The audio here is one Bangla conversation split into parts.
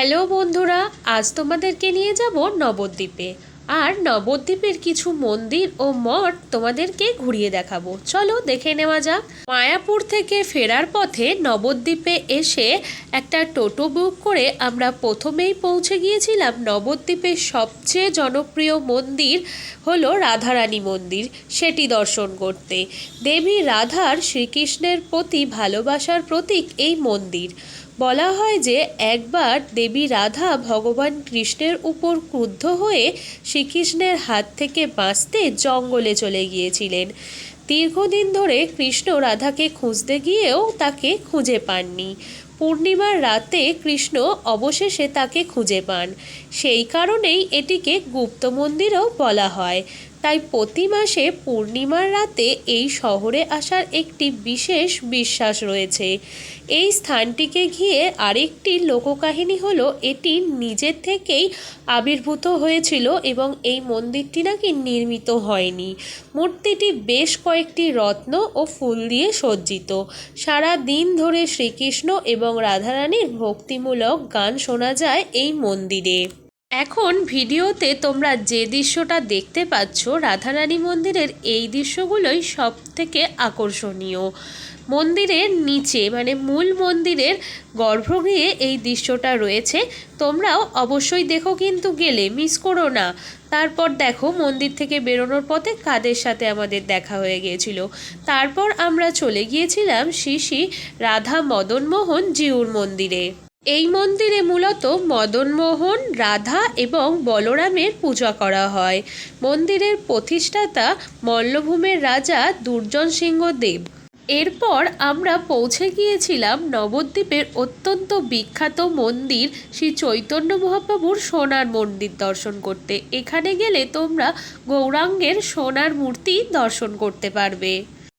হ্যালো বন্ধুরা, আজ তোমাদেরকে নিয়ে যাব নবদ্বীপে। আর নবদ্বীপের কিছু মন্দির ও মঠ তোমাদেরকে ঘুরিয়ে দেখাবো। চলো দেখে নেওয়া যাক। মায়াপুর থেকে ফেরার পথে নবদ্বীপে এসে একটা টোটো বুক করে আমরা প্রথমেই পৌঁছে গিয়েছিলাম নবদ্বীপের সবচেয়ে জনপ্রিয় মন্দির হলো রাধারানী মন্দির। সেটি দর্শন করতে। দেবী রাধার শ্রীকৃষ্ণের প্রতি ভালোবাসার প্রতীক এই মন্দির। বলা হয় যে একবার দেবী রাধা ভগবান কৃষ্ণের উপর ক্রুদ্ধ হয়ে শ্রীকৃষ্ণের হাত থেকে বাঁচতে জঙ্গলে চলে গিয়েছিলেন। দীর্ঘদিন ধরে কৃষ্ণ রাধাকে খুঁজতে গিয়েও তাকে খুঁজে পাননি। পূর্ণিমার রাতে কৃষ্ণ অবশেষে তাকে খুঁজে পান। সেই কারণেই এটিকে গুপ্ত মন্দিরও বলা হয়। তাই প্রতি মাসে পূর্ণিমার রাতে এই শহরে আসার একটি বিশেষ বিশ্বাস রয়েছে। এই স্থানটিকে ঘিরে আরেকটি লোককাহিনী হলো, এটি নিজের থেকেই আবির্ভূত হয়েছিল এবং এই মন্দিরটি নাকি নির্মিত হয়নি। মূর্তিটি বেশ কয়েকটি রত্ন ও ফুল দিয়ে সজ্জিত। সারা দিন ধরে শ্রীকৃষ্ণ এবং রাধারানীর ভক্তিমূলক গান শোনা যায় এই মন্দিরে। এখন ভিডিওতে তোমরা যে দৃশ্যটা দেখতে পাচ্ছ, রাধারানী মন্দিরের এই দৃশ্যগুলোই সব থেকে আকর্ষণীয়। মন্দিরের নিচে মানে মূল মন্দিরের গর্ভগৃহে এই দৃশ্যটা রয়েছে। তোমরাও অবশ্যই দেখো কিন্তু গেলে, মিস করো না। তারপর দেখো, মন্দির থেকে বেরোনোর পথে কাদের সাথে আমাদের দেখা হয়ে গিয়েছিল। তারপর আমরা চলে গিয়েছিলাম শ্রী রাধা মদনমোহন জিউর মন্দিরে। এই মন্দিরে মূলত মদনমোহন, রাধা এবং বলরামের পূজা করা হয়। মন্দিরের প্রতিষ্ঠাতা মল্লভূমের রাজা দুর্জন সিংহ দেব। এরপর আমরা পৌঁছে গিয়েছিলাম নবদ্বীপের অত্যন্ত বিখ্যাত মন্দির শ্রী চৈতন্য মহাপ্রভুর সোনার মন্দির দর্শন করতে। এখানে গেলে তোমরা গৌরাঙ্গের সোনার মূর্তি দর্শন করতে পারবে।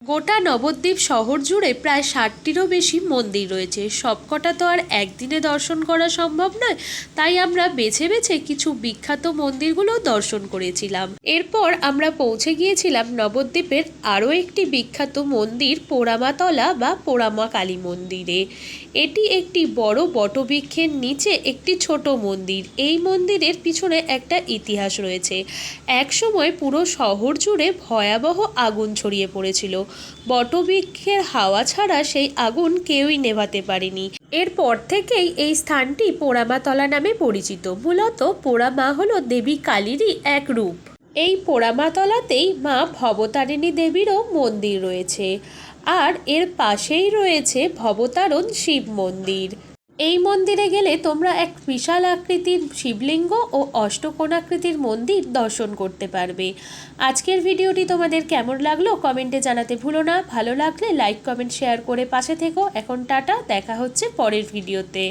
গোটা নবদ্বীপ শহর জুড়ে প্রায় ষাটটিরও বেশি মন্দির রয়েছে। সবকটা তো আর একদিনে দর্শন করা সম্ভব নয়, তাই আমরা বেছে বেছে কিছু বিখ্যাত মন্দিরগুলো দর্শন করেছিলাম। এরপর আমরা পৌঁছে গিয়েছিলাম নবদ্বীপের আরও একটি বিখ্যাত মন্দির, পোড়ামাতলা বা পোড়ামা কালী মন্দিরে। এটি একটি বড় বটবৃক্ষের নিচে একটি ছোট মন্দির। এই মন্দিরের পিছনে একটা ইতিহাস রয়েছে। একসময় পুরো শহর জুড়ে ভয়াবহ আগুন ছড়িয়ে পড়েছিল। বটবৃক্ষের হাওয়া ছাড়া সেই আগুন কেউই নেভাতে পারেনি। এরপর থেকেই এই স্থানটি পোড়ামাতলা নামে পরিচিত। মূলত পোড়ামা হল দেবী কালীরই এক রূপ। এই পোড়ামাতলাতেই মা ভবতারিণী দেবীরও মন্দির রয়েছে। আর এর পাশেই রয়েছে ভবতারণ শিব মন্দির। এই মন্দিরে গেলে তোমরা এক বিশাল আকৃতির শিবলিঙ্গ ও অষ্টকোণাকৃতির মন্দির দর্শন করতে পারবে। আজকের ভিডিওটি তোমাদের কেমন লাগল কমেন্টে জানাতে ভুলো না। ভালো লাগলে লাইক, কমেন্ট, শেয়ার করে পাশে থেকো। এখন টাটা, দেখা হচ্ছে পরের ভিডিওতে।